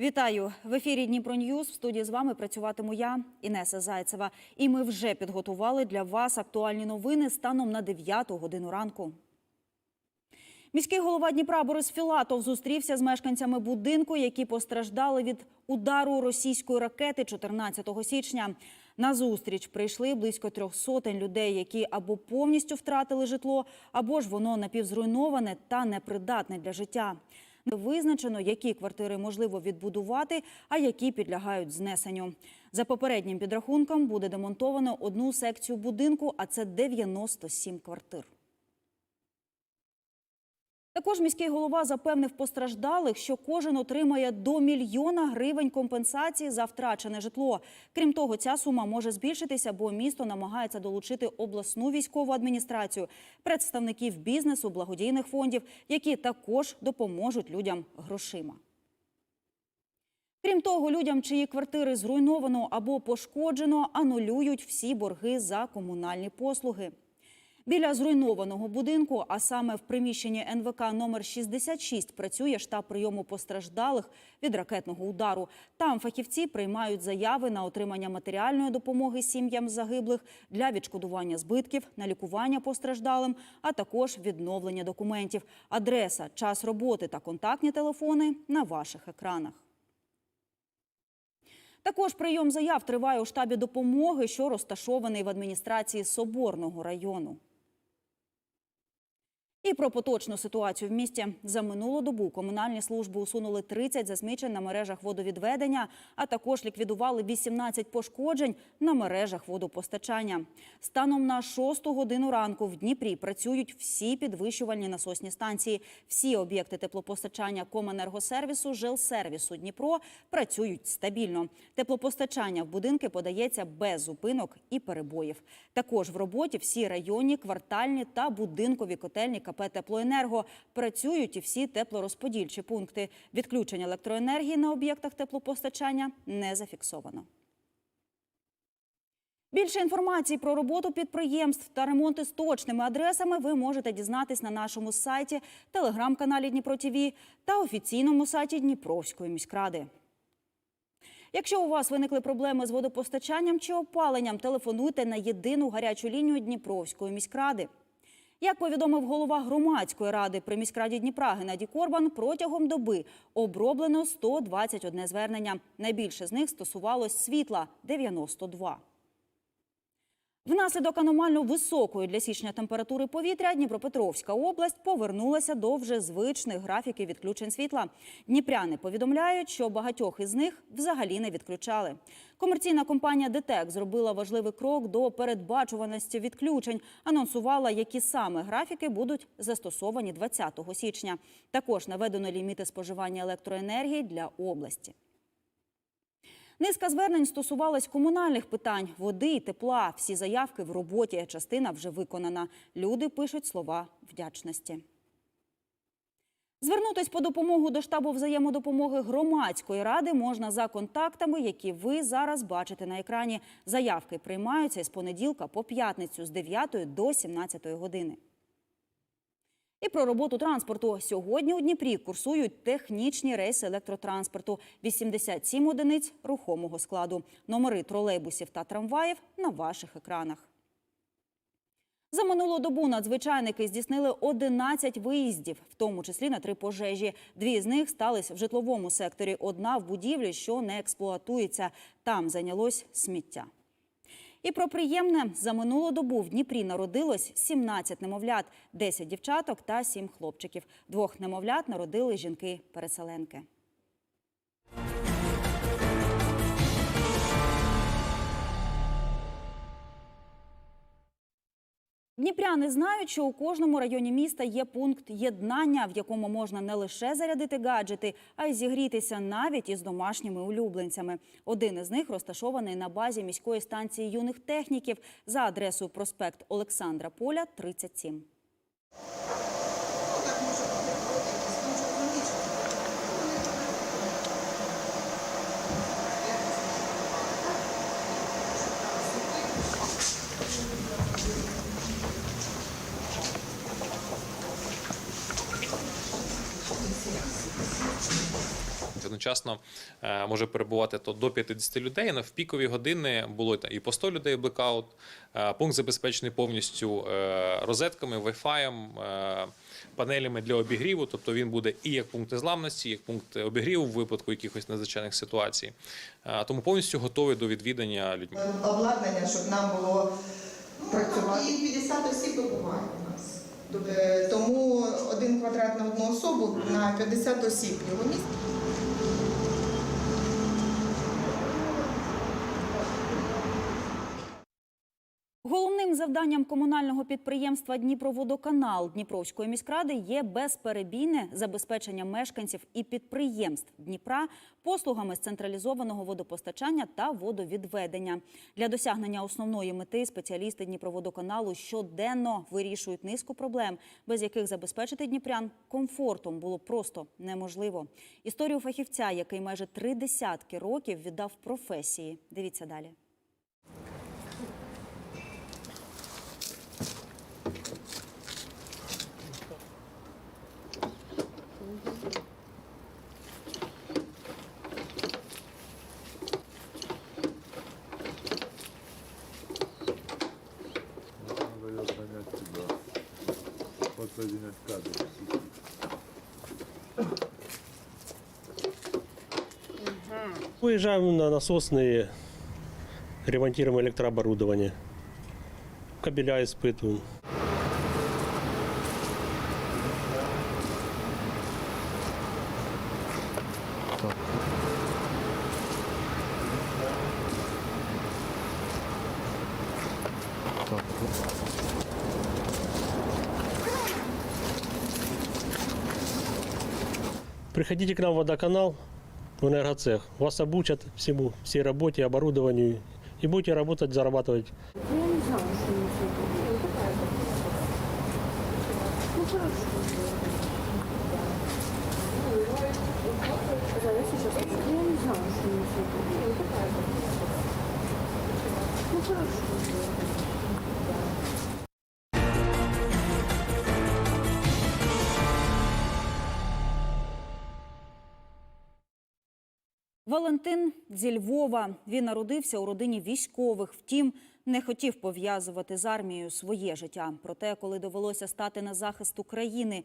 Вітаю в ефірі Дніпро Ньюз. В студії з вами працюватиму я, Інеса Зайцева. І ми вже підготували для вас актуальні новини станом на 9 годину ранку. Міський голова Дніпра Борис Філатов зустрівся з мешканцями будинку, які постраждали від удару російської ракети 14 січня. На зустріч прийшли близько трьох сотень людей, які або повністю втратили житло, або ж воно напівзруйноване та непридатне для життя. Не Визначено, які квартири можливо відбудувати, а які підлягають знесенню. За попереднім підрахунком буде демонтовано одну секцію будинку, а це 97 квартир. Також міський голова запевнив постраждалих, що кожен отримає до мільйона гривень компенсації за втрачене житло. Крім того, ця сума може збільшитися, бо місто намагається долучити обласну військову адміністрацію, представників бізнесу, благодійних фондів, які також допоможуть людям грошима. Крім того, людям, чиї квартири зруйновано або пошкоджено, анулюють всі борги за комунальні послуги. Біля зруйнованого будинку, а саме в приміщенні НВК номер 66, працює штаб прийому постраждалих від ракетного удару. Там фахівці приймають заяви на отримання матеріальної допомоги сім'ям загиблих для відшкодування збитків, на лікування постраждалим, а також відновлення документів. Адреса, час роботи та контактні телефони на ваших екранах. Також прийом заяв триває у штабі допомоги, що розташований в адміністрації Соборного району. І про поточну ситуацію в місті за минулу добу комунальні служби усунули 30 засмічень на мережах водовідведення, а також ліквідували 18 пошкоджень на мережах водопостачання. Станом на 6 годину ранку в Дніпрі працюють всі підвищувальні насосні станції. Всі об'єкти теплопостачання Коменергосервісу, Жилсервісу Дніпро працюють стабільно. Теплопостачання в будинки подається без зупинок і перебоїв. Також в роботі всі районні, квартальні та будинкові котельні КП «Теплоенерго» працюють і всі теплорозподільчі пункти. Відключення електроенергії на об'єктах теплопостачання не зафіксовано. Більше інформації про роботу підприємств та ремонти з точними адресами ви можете дізнатись на нашому сайті, телеграм-каналі Дніпро ТІВІ та офіційному сайті Дніпровської міськради. Якщо у вас виникли проблеми з водопостачанням чи опаленням, телефонуйте на єдину гарячу лінію Дніпровської міськради. Як повідомив голова громадської ради при міськраді Дніпра Геннадій Корбан, протягом доби оброблено 121 звернення. Найбільше з них стосувалось світла 92. Внаслідок аномально високої для січня температури повітря Дніпропетровська область повернулася до вже звичних графіків відключень світла. Дніпряни повідомляють, що багатьох із них взагалі не відключали. Комерційна компанія ДТЕК зробила важливий крок до передбачуваності відключень. Анонсувала, які саме графіки будуть застосовані 20 січня. Також наведено ліміти споживання електроенергії для області. Низка звернень стосувалась комунальних питань, води і тепла. Всі заявки в роботі. Частина вже виконана. Люди пишуть слова вдячності. Звернутись по допомогу до штабу взаємодопомоги громадської ради можна за контактами, які ви зараз бачите на екрані. Заявки приймаються з понеділка по п'ятницю з 9 до 17 години. І про роботу транспорту. Сьогодні у Дніпрі курсують технічні рейси електротранспорту. 87 одиниць рухомого складу. Номери тролейбусів та трамваїв на ваших екранах. За минулу добу надзвичайники здійснили 11 виїздів, в тому числі на три пожежі. Дві з них стались в житловому секторі. Одна в будівлі, що не експлуатується. Там зайнялось сміття. І про приємне за минулу добу в Дніпрі народилось 17 немовлят, 10 дівчаток та 7 хлопчиків. Двох немовлят народили жінки-переселенки. Дніпряни знають, що у кожному районі міста є пункт єднання, в якому можна не лише зарядити гаджети, а й зігрітися навіть із домашніми улюбленцями. Один із них розташований на базі міської станції юних техніків за адресою проспект Олександра Поля, 37. Одночасно е, може перебувати то до 50 людей. На в пікові години було і по 100 людей блекаут. Е, Пункт забезпечений повністю е, розетками, Wi-Fi, е, панелями для обігріву. Тобто він буде і як пункт незламності, і як пункт обігріву в випадку якихось надзвичайних ситуацій. Тому повністю готовий до відвідання людьми. обладнання, щоб нам було працювати. І 50 осіб вибуває у нас. Е, Тому один квадрат на одну особу на 50 осіб його місць. Завданням комунального підприємства Дніпроводоканал Дніпровської міськради є безперебійне забезпечення мешканців і підприємств Дніпра послугами з централізованого водопостачання та водовідведення. Для досягнення основної мети спеціалісти Дніпроводоканалу щоденно вирішують низку проблем, без яких забезпечити дніпрян комфортом було просто неможливо. Історію фахівця, який майже три десятки років віддав професії. Дивіться далі. Выезжаем на насосные, ремонтируем электрооборудование, кабеля испытываем. Приходите к нам в водоканал, в энергоцех. Вас обучат всему, всей работе, оборудованию. И будете работать, зарабатывать. Валентин зі Львова. Він народився у родині військових. Втім, не хотів пов'язувати з армією своє життя. Проте, коли довелося стати на захист України,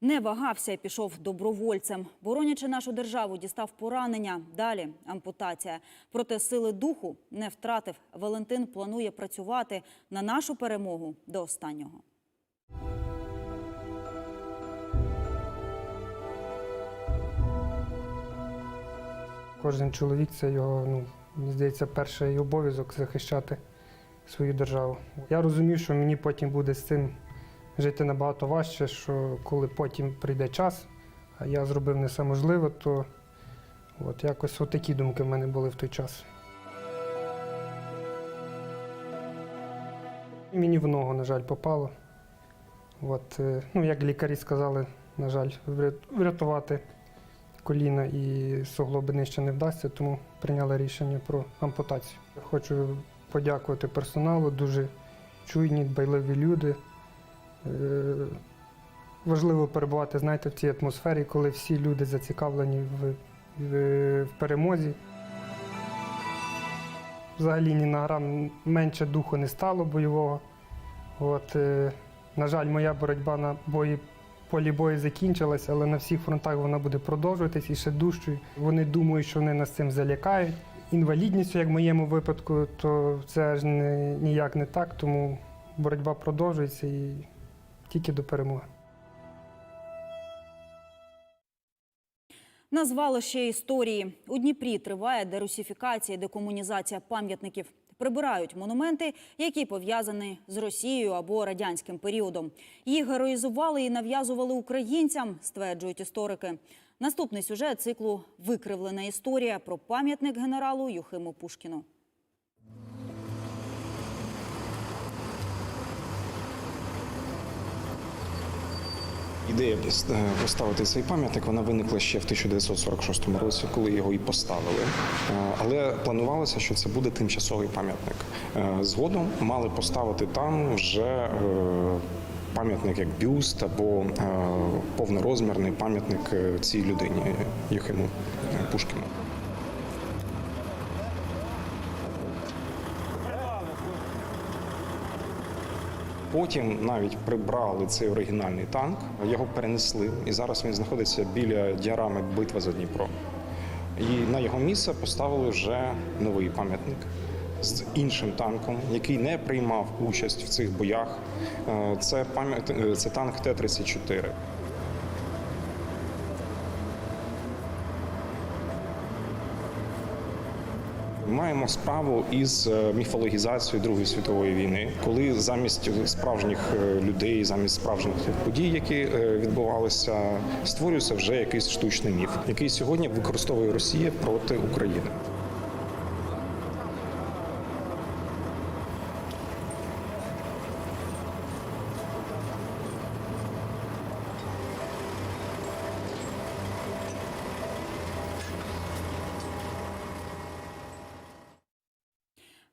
не вагався і пішов добровольцем. Боронячи нашу державу, дістав поранення. Далі ампутація. Проте сили духу не втратив. Валентин планує працювати на нашу перемогу до останнього. Кожен чоловік це його, ну, мені здається, перший обов'язок захищати свою державу. Я розумів, що мені потім буде з цим жити набагато важче, що коли потім прийде час, а я зробив все можливе, то от якось отакі думки в мене були в той час. Мені в ногу, на жаль, попало. От, е, ну, як лікарі сказали, на жаль, врятувати коліна і суглоби нижче не вдасться, тому прийняли рішення про ампутацію. Хочу подякувати персоналу, дуже чуйні, дбайливі люди. Е, Важливо перебувати, знаєте, в цій атмосфері, коли всі люди зацікавлені в, в, в перемозі. Взагалі ні на грам менше духу не стало бойового. От, е, на жаль, моя боротьба на бої полі бою закінчилась, але на всіх фронтах вона буде продовжуватись і ще дужчою. Вони думають, що вони нас цим залякають. Інвалідністю, як в моєму випадку, то це ж не, ніяк не так, тому боротьба продовжується і тільки до перемоги. Назвали ще історії. У Дніпрі триває дерусифікація, і декомунізація пам'ятників. Прибирають монументи, які пов'язані з Росією або радянським періодом. Їх героїзували і нав'язували українцям, стверджують історики. Наступний сюжет циклу Викривлена історія про пам'ятник генералу Юхиму Пушкіну. Ідея е, поставити цей пам'ятник вона виникла ще в 1946 році, коли його і поставили. Е, Але планувалося, що це буде тимчасовий пам'ятник. Е, Згодом мали поставити там вже пам'ятник як бюст або повнорозмірний пам'ятник цій людині Єхиму Пушкіну. Потім навіть прибрали цей оригінальний танк, його перенесли, і зараз він знаходиться біля діарами Битва за Дніпро. І на його місце поставили вже новий пам'ятник з іншим танком, який не приймав участь в цих боях. Е, Це пам'ят е, це танк Т-34. Маємо справу із е, міфологізацією Другої світової війни, коли замість справжніх е, людей, замість справжніх подій, які е, відбувалися, створюється вже якийсь штучний міф, який сьогодні використовує Росія проти України.